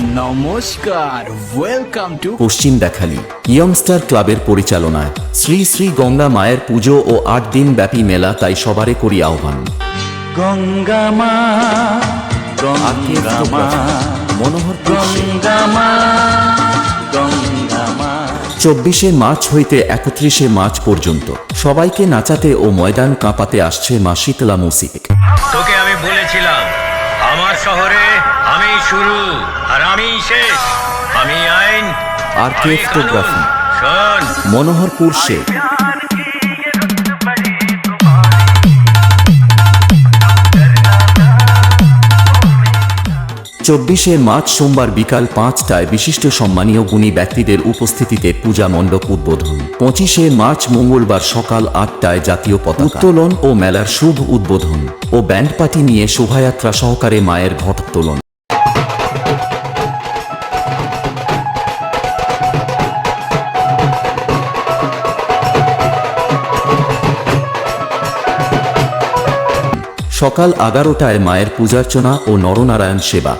নমস্কার welcome to পশ্চিম দেখালি ইয়ংস্টার ক্লাবের পরিচালনায়। শ্রী শ্রী গঙ্গা মায়ের পুজো ও আট দিন ব্যাপী মেলা তাই সবারে করি আহ্বান। গঙ্গা মা আর কে গঙ্গা মা মনোহরপুর গঙ্গা মা গঙ্গা মা। চব্বিশে মার্চ হইতে একত্রিশে মার্চ পর্যন্ত সবাইকে নাচাতে ও ময়দান কাঁপাতে আসছে মা শীতলা মুসিক তোকে আমি বলেছিলাম আমার শহরে আমি শেষ। আমি আইন। R K photography Manoharpur Sheikh চব্বিশে মার্চ সোমবার বিকাল পাঁচটায় বিশিষ্ট সম্মানীয় গুণী ব্যক্তিদের উপস্থিতিতে পূজা মণ্ডপ উদ্বোধন। পঁচিশে মার্চ মঙ্গলবার সকাল আটটায় জাতীয় পতাকা। উত্তোলন ও মেলার শুভ উদ্বোধন ও ব্যান্ড পার্টি নিয়ে শোভাযাত্রা সহকারে মায়ের ঘটোত্তোলন সকাল এগারোটায় মায়ের পূজার্চনা ও নরনারায়ণ সেবা।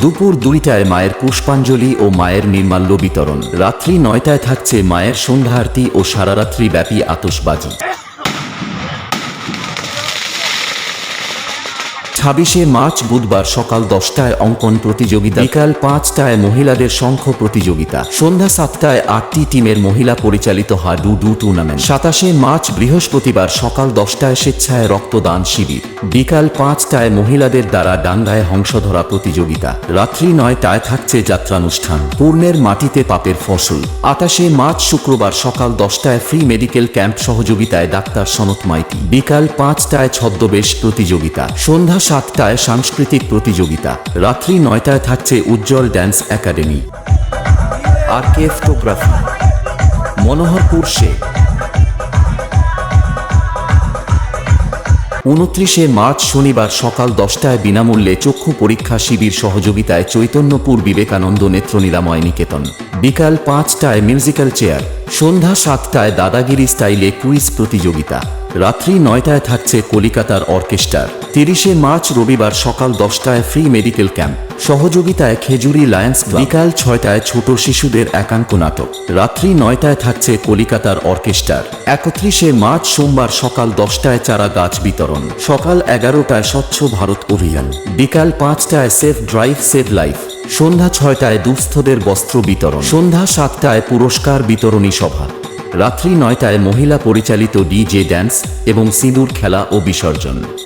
দুপুর দুইটায় মায়ের পুষ্পাঞ্জলি ও মায়ের নির্মাল্য বিতরণ। রাত্রি নয়টায় থাকছে মায়ের সন্ধ্যা আরতি ও সারারাত্রি ব্যাপী আতশবাজি ছাব্বিশে মার্চ বুধবার সকাল দশটায় অঙ্কন প্রতিযোগিতা। বিকাল পাঁচটায় মহিলাদের শঙ্খ প্রতিযোগিতা। সন্ধ্যা সাতটায় আটটি টিমের মহিলা পরিচালিত হাডু ডু টুর্নামেন্ট। সাতাশে মার্চ বৃহস্পতিবার সকাল দশটায় স্বেচ্ছায় রক্তদান শিবির। বিকাল পাঁচটায় মহিলাদের দ্বারা ডাঙ্গায় হংসধরা প্রতিযোগিতা। রাত্রি নয়টায় থাকছে যাত্রানুষ্ঠান। পূর্ণের মাটিতে পাপের ফসল। আটাশে মার্চ শুক্রবার সকাল দশটায় ফ্রি মেডিকেল ক্যাম্প সহযোগিতায় ডাক্তার সনত মাইতি। বিকাল পাঁচটায় ছদ্মবেশ প্রতিযোগিতা। সন্ধ্যা সাতটায় সাংস্কৃতিক প্রতিযোগিতা। রাত্রি নয়টায় থাকছে Ujjwal dance academy. R K photography Manoharpur Sheikh উনত্রিশে মার্চ শনিবার সকাল দশটায় বিনামূল্যে চক্ষু পরীক্ষা শিবির সহযোগিতায় চৈতন্যপুর বিবেকানন্দ নেত্র নিরাময় নিকেতন। বিকাল পাঁচটায় মিউজিক্যাল চেয়ার। সন্ধ্যা সাতটায় দাদাগিরি স্টাইলে কুইজ প্রতিযোগিতা। রাত্রি নয়টায় থাকছে কলিকাতার অর্কেস্ট্রার তিরিশে মার্চ রবিবার সকাল দশটায় ফ্রি মেডিকেল ক্যাম্প। সহযোগিতায় খেজুরি লায়ন্স বিকাল ছয়টায় ছোট শিশুদের একাঙ্ক নাটক। রাত্রি নয়টায় থাকছে কলিকাতার অর্কেস্ট্রার একত্রিশে মার্চ সোমবার সকাল দশটায় চারা গাছ বিতরণ। সকাল এগারোটায় স্বচ্ছ ভারত অভিযান। বিকাল পাঁচটায় সেফ ড্রাইভ সেভ লাইফ। সন্ধ্যা ছয়টায় দুস্থদের বস্ত্র বিতরণ। সন্ধ্যা সাতটায় পুরস্কার বিতরণী সভা। রাত্রি নয়টায় মহিলা পরিচালিত ডিজে ড্যান্স এবং সিঁদুর খেলা ও বিসর্জন।